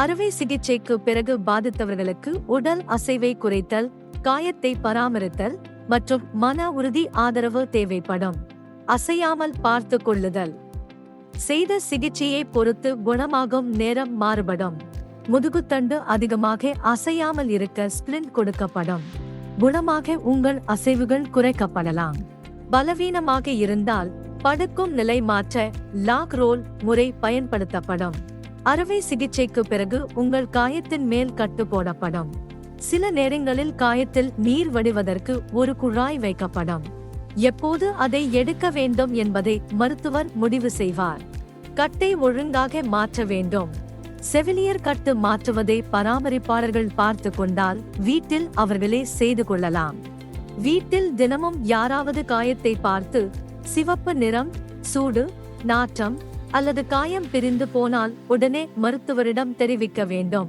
அறுவை சிகிச்சைக்கு பிறகு பாதித்தவர்களுக்கு உடல் அசைவை குறைத்தல் காயத்தை பராமரித்தல் மற்றும் மன உறுதி ஆதரவு தேவைப்படும். அசையாமல் பார்த்து கொள்ளுதல். செய்த சிகிச்சையை பொறுத்து குணமாகும் நேரம் மாறுபடும். முதுகுத்தண்டு அதிகமாக அசையாமல் இருக்க ஸ்பிளின் கொடுக்கப்படும். குணமாக உங்கள் அசைவுகள் குறைக்கப்படலாம். பலவீனமாக இருந்தால் படுக்கும் நிலை மாற்ற லாக் ரோல் முறை பயன்படுத்தப்படும். அறுவை சிகிச்சைக்கு பிறகு உங்கள் காயத்தின் மேல் கட்டு போடப்படும். சில நேரங்களில் காயத்தில் நீர் வடிவதற்கு ஒரு குழாய் வைக்கப்படும். எப்போது அதை எடுக்க வேண்டும் என்பதை மருத்துவர் முடிவு செய்வார். கட்டை ஒழுங்காக மாற்ற வேண்டும். செவிலியர் கட்டு மாற்றுவதை பராமரிப்பாளர்கள் பார்த்து கொண்டால் வீட்டில் அவர்களே செய்து கொள்ளலாம். வீட்டில் தினமும் யாராவது காயத்தை பார்த்து சிவப்பு நிறம் சூடு நாற்றம் அல்லது காயம் பிரிந்து போனால் உடனே மருத்துவரிடம் தெரிவிக்க வேண்டும்.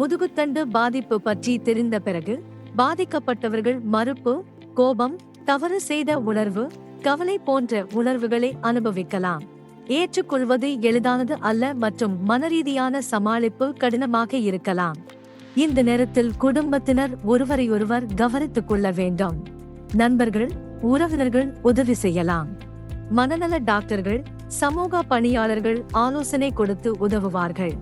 முதுகுத்தண்டு பாதிப்பு பற்றி தெரிந்த பிறகு பாதிக்கப்பட்டவர்கள் மறுப்பு கோபம் தவறு செய்த உணர்வு கவலை போன்ற உணர்வுகளை அனுபவிக்கலாம். ஏற்றுக்கொள்வது எளிதானது அல்ல மற்றும் மனரீதியான சமாளிப்பு கடினமாக இருக்கலாம். இந்த நேரத்தில் குடும்பத்தினர் ஒருவரையொருவர் கவனித்துக் கொள்ள வேண்டும். நண்பர்கள் உறவினர்கள் உதவி செய்யலாம். மனநல டாக்டர்கள் சமூக பணியாளர்கள் ஆலோசனை கொடுத்து உதவுவார்கள்.